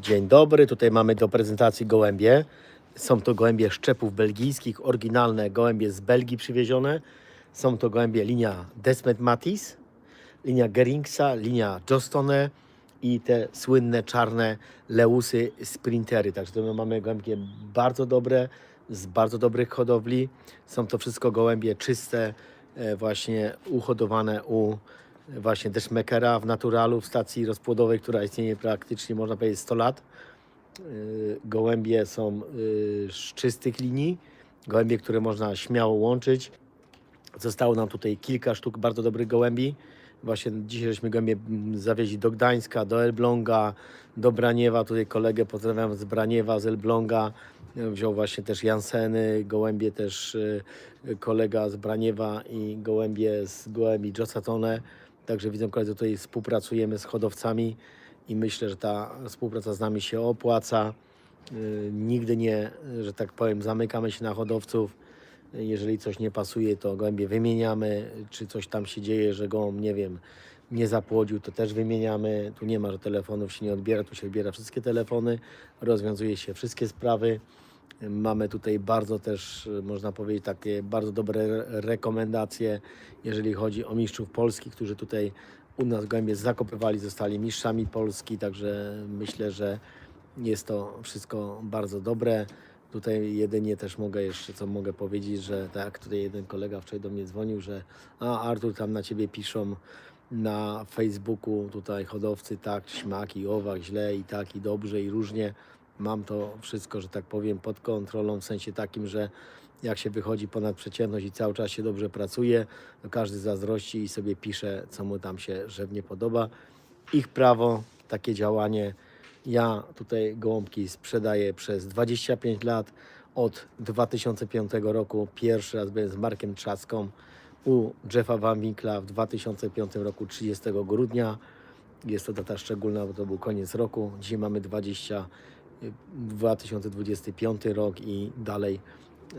Dzień dobry, tutaj mamy do prezentacji gołębie. Są to gołębie szczepów belgijskich, oryginalne gołębie z Belgii przywiezione. Są to gołębie linia Desmet Matis, linia Geringsa, linia Jostone i te słynne czarne Leusy Sprintery. Także my mamy gołębie bardzo dobre, z bardzo dobrych hodowli. Są to wszystko gołębie czyste, e, właśnie uhodowane u właśnie Deszmekera w naturalu, w stacji rozpłodowej, która istnieje praktycznie, można powiedzieć, 100 lat. Y, Gołębie są y, z czystych linii, gołębie, które można śmiało łączyć. Zostało nam tutaj kilka sztuk bardzo dobrych gołębi. Właśnie dzisiaj żeśmy gołębie mm, zawieźli do Gdańska, do Elbląga, do Braniewa. Tutaj kolegę pozdrawiam z Braniewa, z Elbląga. Wziął właśnie też Janseny, gołębie też y, kolega z Braniewa i gołębie z gołębi Josatone. Także widzą koledzy, tutaj współpracujemy z hodowcami i myślę, że ta współpraca z nami się opłaca. Y, Nigdy nie, że tak powiem, zamykamy się na hodowców. Jeżeli coś nie pasuje, to gołębie wymieniamy. Czy coś tam się dzieje, że gołąb, nie wiem, nie zapłodził, to też wymieniamy. Tu nie ma, że telefonów się nie odbiera, tu się odbiera wszystkie telefony, rozwiązuje się wszystkie sprawy. Mamy tutaj bardzo też, można powiedzieć, takie bardzo dobre re- rekomendacje, jeżeli chodzi o mistrzów Polski, którzy tutaj u nas gołębie zakopywali, zostali mistrzami Polski, także myślę, że jest to wszystko bardzo dobre. Tutaj jedynie też mogę jeszcze, co mogę powiedzieć, że tak tutaj jeden kolega wczoraj do mnie dzwonił, że a Artur, tam na Ciebie piszą na Facebooku tutaj hodowcy tak, śmak i owak, źle i tak i dobrze i różnie. Mam to wszystko, że tak powiem, pod kontrolą w sensie takim, że jak się wychodzi ponad przeciętność i cały czas się dobrze pracuje, to każdy zazdrości i sobie pisze, co mu tam się żywnie podoba. Ich prawo, takie działanie. Ja tutaj gołąbki sprzedaję przez 25 lat. Od 2005 roku pierwszy raz byłem z Markiem Trzaską u Jeffa Van Winkla w 2005 roku 30 grudnia. Jest to data szczególna, bo to był koniec roku. Dzisiaj mamy 20, 2025 rok i dalej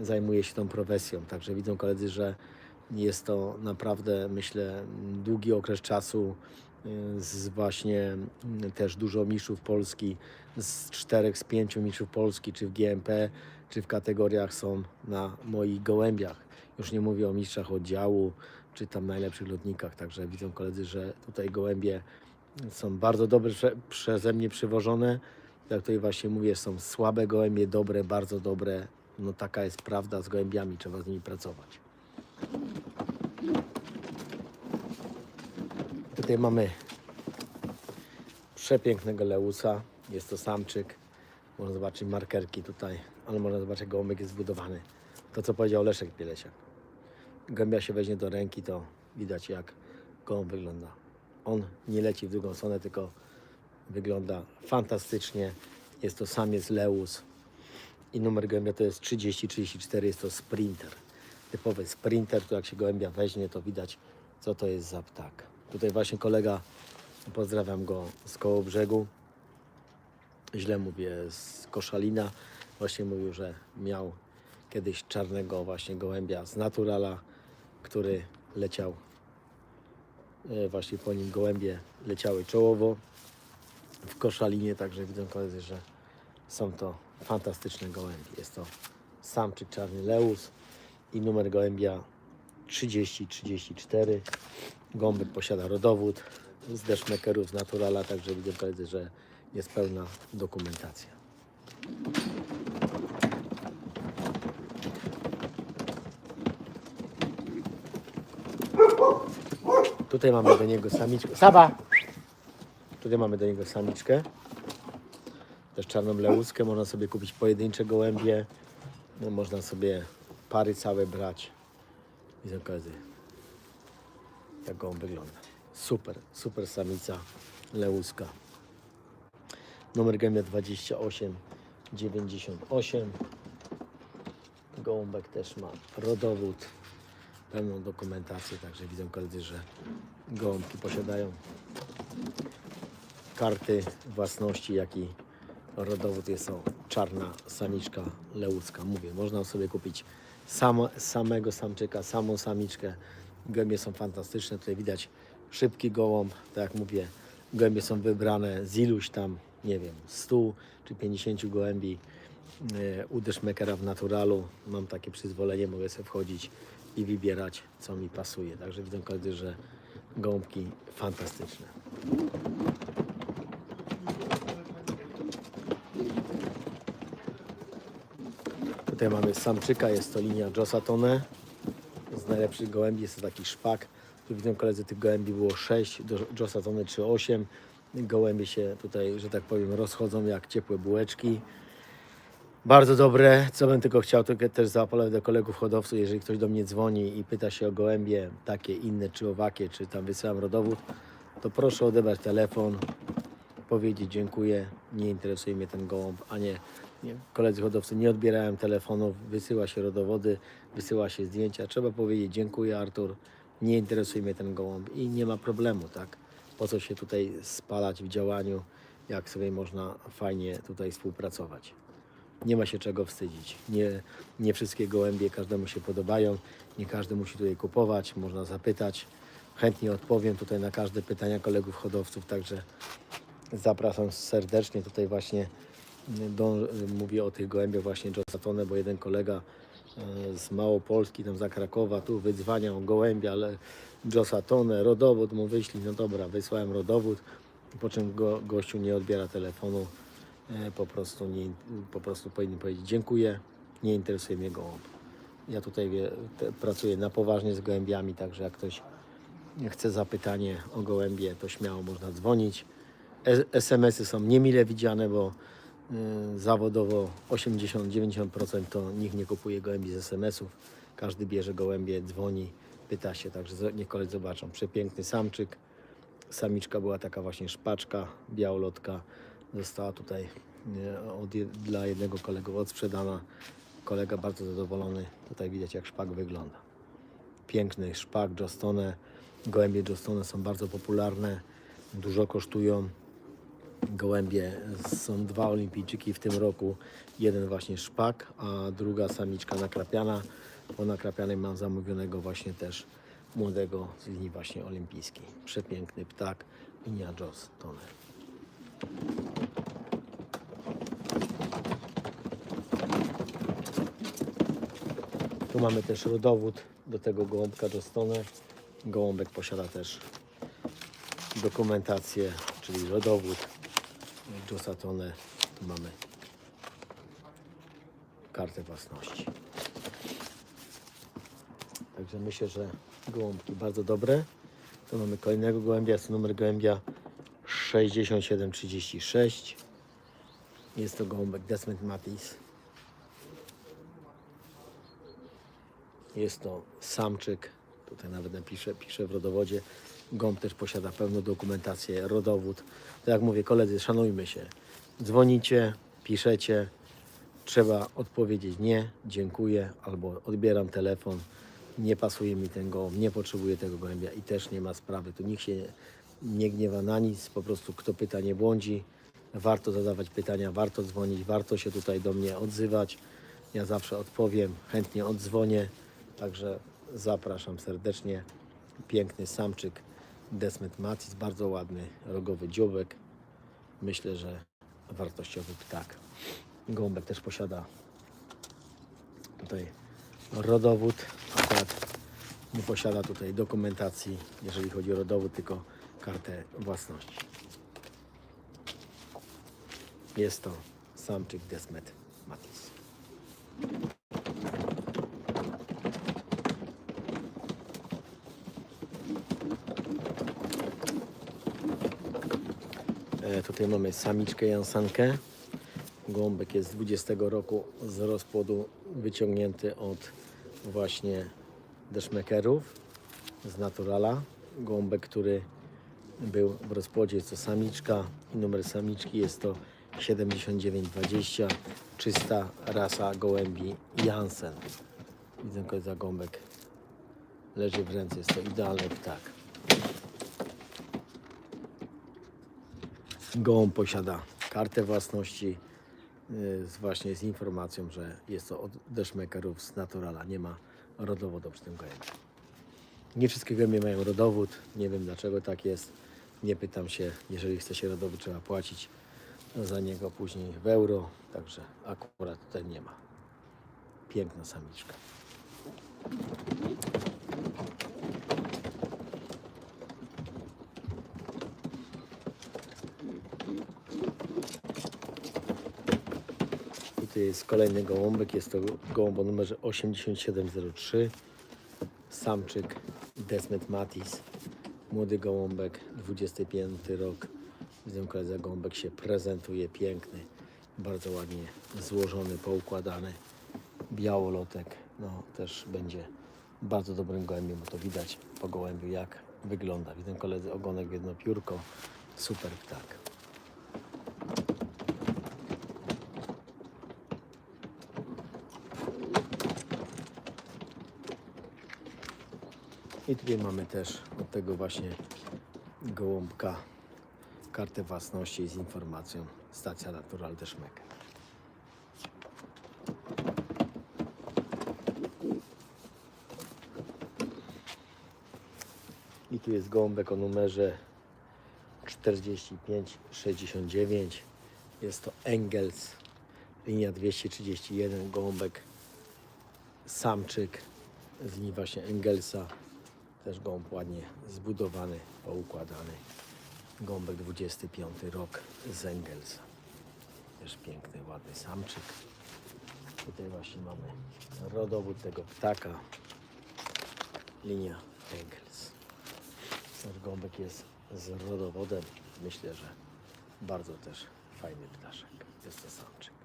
zajmuję się tą profesją. Także widzą koledzy, że jest to naprawdę, myślę, długi okres czasu y, z właśnie y, też dużo mistrzów Polski, z czterech, z pięciu mistrzów Polski, czy w GMP, czy w kategoriach są na moich gołębiach. Już nie mówię o mistrzach oddziału, czy tam najlepszych lotnikach. Także widzą koledzy, że tutaj gołębie są bardzo dobrze prze- przeze mnie przywożone. Jak tutaj właśnie mówię, są słabe gołębie, dobre, bardzo dobre. No taka jest prawda z gołębiami, trzeba z nimi pracować. Tutaj mamy przepięknego leusa. Jest to samczyk. Można zobaczyć markerki tutaj, ale można zobaczyć, jak gołąbek jest zbudowany. To, co powiedział Leszek Pielesiak. Gębia się weźmie do ręki, to widać, jak gołąb wygląda. On nie leci w drugą stronę, tylko wygląda fantastycznie. Jest to samiec Leus i numer gołębia to jest 3034, jest to sprinter. Typowy sprinter, tu jak się gołębia weźmie, to widać, co to jest za ptak. Tutaj właśnie kolega, pozdrawiam go z koło brzegu, źle mówię, z Koszalina, właśnie mówił, że miał kiedyś czarnego właśnie gołębia z Naturala, który leciał, e, właśnie po nim gołębie leciały czołowo w Koszalinie, także widzą koledzy, że są to fantastyczne gołębie. Jest to samczyk czarny Leus i numer gołębia 3034. Gąbek posiada rodowód z deszmekerów z Naturala, także widzą koledzy, że jest pełna dokumentacja. Tutaj mamy do niego samiczkę. Saba! Tutaj mamy do niego samiczkę. Też czarną leuskę. Można sobie kupić pojedyncze gołębie. No, można sobie pary całe brać. Widzą koledzy, jak gołąb wygląda. Super, super samica leuska. Numer gębia 2898. Gołąbek też ma rodowód, pełną dokumentację, także widzą koledzy, że gołąbki posiadają karty własności, jak i rodowód jest to czarna samiczka leucka. Mówię, można sobie kupić samo, samego samczyka, samą samiczkę. Gębie są fantastyczne, tutaj widać szybki gołąb, tak jak mówię, gębie są wybrane z iluś tam nie wiem, 100 czy 50 gołębi e, u deszmekera w naturalu. Mam takie przyzwolenie, mogę sobie wchodzić i wybierać, co mi pasuje. Także widzą koledzy, że gołąbki fantastyczne. Tutaj mamy samczyka, jest to linia Josatone. Z najlepszych gołębi jest to taki szpak. Tu widzą koledzy, tych gołębi było 6, do Josatone czy 8. Gołębie się tutaj, że tak powiem, rozchodzą jak ciepłe bułeczki. Bardzo dobre. Co bym tylko chciał, to też zaapelować do kolegów hodowców, jeżeli ktoś do mnie dzwoni i pyta się o gołębie, takie inne, czy owakie, czy tam wysyłam rodowód, to proszę odebrać telefon, powiedzieć dziękuję, nie interesuje mnie ten gołąb, a nie, nie koledzy hodowcy nie odbierają telefonów, wysyła się rodowody, wysyła się zdjęcia, trzeba powiedzieć dziękuję Artur, nie interesuje mnie ten gołąb i nie ma problemu, tak? Po co się tutaj spalać w działaniu, jak sobie można fajnie tutaj współpracować. Nie ma się czego wstydzić. Nie, nie wszystkie gołębie każdemu się podobają, nie każdy musi tutaj kupować, można zapytać. Chętnie odpowiem tutaj na każde pytania kolegów hodowców, także zapraszam serdecznie tutaj właśnie do, mówię o tych gołębiach właśnie Josatone, bo jeden kolega e, z Małopolski, tam za Krakowa, tu wydzwania o gołębia, ale Josatone, rodowód mu wyślij, no dobra, wysłałem rodowód, po czym go, gościu nie odbiera telefonu, e, po prostu, nie, po prostu powinien powiedzieć dziękuję, nie interesuje mnie gołąb. Ja tutaj pracuję na poważnie z gołębiami, także jak ktoś chce zapytanie o gołębie, to śmiało można dzwonić. E- SMS-y są niemile widziane, bo y, zawodowo 80-90% to nikt nie kupuje gołębi z SMS-ów. Każdy bierze gołębie, dzwoni, pyta się, także niech koledzy zobaczą. Przepiękny samczyk. Samiczka była taka właśnie szpaczka, białolotka. Została tutaj y, od, dla jednego kolego odsprzedana. Kolega bardzo zadowolony. Tutaj widać jak szpak wygląda piękny szpak Jostone. Gołębie Jostone są bardzo popularne, dużo kosztują. Gołębie są dwa olimpijczyki w tym roku. Jeden właśnie szpak, a druga samiczka nakrapiana. Po nakrapianej mam zamówionego właśnie też młodego z linii właśnie olimpijskiej. Przepiękny ptak, linia Jostone. Tu mamy też rodowód do tego gołąbka Jostone. Gołąbek posiada też dokumentację, czyli rodowód Josatone. Tu mamy kartę własności. Także myślę, że gołąbki bardzo dobre. Tu mamy kolejnego gołębia, jest numer gołębia 6736. Jest to gołąbek Desmond Matis. Jest to samczyk, tutaj nawet napiszę, piszę w rodowodzie. Gąb też posiada pełną dokumentację, rodowód. Tak jak mówię, koledzy, szanujmy się. Dzwonicie, piszecie, trzeba odpowiedzieć nie, dziękuję, albo odbieram telefon, nie pasuje mi ten gołąb, nie potrzebuję tego gołębia i też nie ma sprawy. Tu nikt się nie, nie gniewa na nic, po prostu kto pyta nie błądzi. Warto zadawać pytania, warto dzwonić, warto się tutaj do mnie odzywać. Ja zawsze odpowiem, chętnie oddzwonię, także zapraszam serdecznie. Piękny samczyk Desmet Matis, bardzo ładny rogowy dzióbek. Myślę, że wartościowy ptak. Gołąbek też posiada tutaj rodowód. Akurat nie posiada tutaj dokumentacji, jeżeli chodzi o rodowód, tylko kartę własności. Jest to samczyk Desmet Matis. E, Tutaj mamy samiczkę Jansankę. Gołąbek jest z 20 roku z rozpłodu wyciągnięty od właśnie deszmekerów z naturala. Gołąbek, który był w rozpłodzie, jest to samiczka i numer samiczki jest to 7920, czysta rasa gołębi Jansen. Widzę kolega gołąbek leży w ręce, jest to idealny ptak. Gołąb posiada kartę własności y, z, właśnie z informacją, że jest to od deszmekerów z naturala. Nie ma rodowodu przy tym gołębiu. Nie wszystkie gołębie mają rodowód. Nie wiem dlaczego tak jest. Nie pytam się. Jeżeli chce się rodowód, trzeba płacić. za niego później w euro, także akurat tutaj nie ma. Piękna samiczka. I tu jest kolejny gołąbek, jest to gołąb o numerze 8703. Samczyk Desmet Matis. Młody gołąbek, 25 rok. Widzę, koledze, gołąbek się prezentuje piękny, bardzo ładnie złożony, poukładany. Białolotek, no też będzie bardzo dobrym gołębiem, bo to widać po gołębiu jak wygląda. Widzę koledzy ogonek jedno piórko, super ptak. I tutaj mamy też od tego właśnie gołąbka kartę własności z informacją stacja Natural de Szmek. I tu jest gołąbek o numerze 4569. Jest to Engels, linia 231, gołąbek samczyk z linii właśnie Engelsa. Też gołąb ładnie zbudowany, poukładany. Gąbek 25 rok z Engelsa. Też piękny, ładny samczyk. Tutaj właśnie mamy rodowód tego ptaka. Linia Engels. Nasz gąbek jest z rodowodem. Myślę, że bardzo też fajny ptaszek. Jest to samczyk.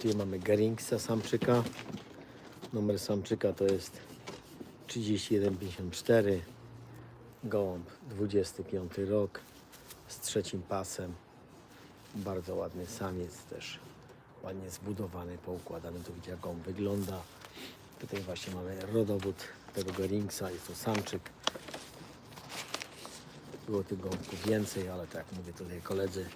I tu mamy Geringsa samczyka. Numer samczyka to jest 3154. Gołąb 25 rok z trzecim pasem. Bardzo ładny samiec też. Ładnie zbudowany, poukładany. Tu widzicie jak on wygląda. Tutaj właśnie mamy rodowód tego Geringsa. Jest to samczyk. Było tych gołąbków więcej, ale tak jak mówię tutaj koledzy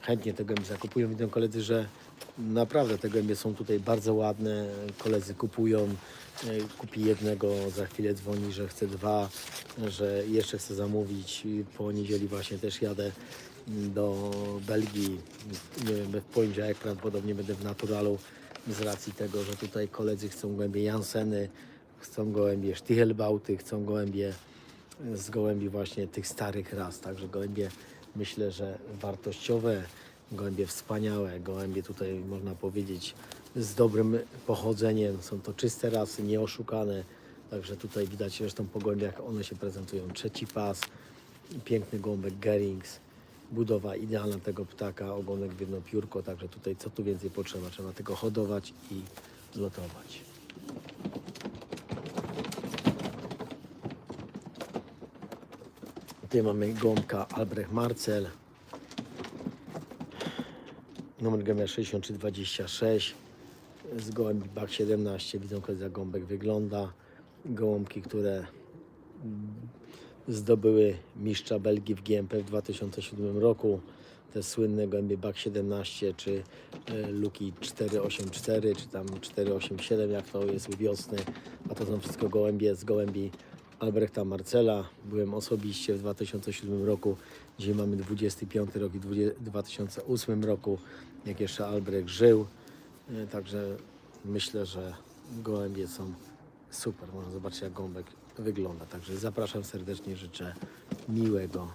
chętnie te gołębie zakupują. Widzą koledzy, że naprawdę te gołębie są tutaj bardzo ładne. Koledzy kupują. E, Kupi jednego, za chwilę dzwoni, że chce dwa, że jeszcze chce zamówić. Po niedzieli właśnie też jadę do Belgii. Nie wiem, w poniedziałek prawdopodobnie będę w Naturalu z racji tego, że tutaj koledzy chcą gołębie Janseny, chcą gołębie Stichelbauty, chcą gołębie z gołębi właśnie tych starych ras. Także gołębie myślę, że wartościowe, gołębie wspaniałe, gołębie tutaj można powiedzieć z dobrym pochodzeniem. Są to czyste rasy, nieoszukane. Także tutaj widać zresztą po gołębiach one się prezentują. Trzeci pas, piękny gołąbek Gerings. Budowa idealna tego ptaka, ogonek w jedno piórko, także tutaj co tu więcej potrzeba? Trzeba tylko hodować i lotować. Tutaj mamy gąbka Albrecht Marcel. Numer gębia 6326 z gołębi BAK 17. Widzą, jak gąbek wygląda. Gołąbki, które mm, zdobyły mistrza Belgii w GMP w 2007 roku. Te słynne gołębie BAK 17 czy e, Luki 484 czy tam 487 jak to jest u wiosny. A to są wszystko gołębie z gołębi Albrechta Marcela. Byłem osobiście w 2007 roku. Dzisiaj mamy 25 rok i 20 2008 roku, jak jeszcze Albrecht żył. E, Także myślę, że gołębie są super. Można zobaczyć, jak gąbek wygląda. Także zapraszam serdecznie, życzę miłego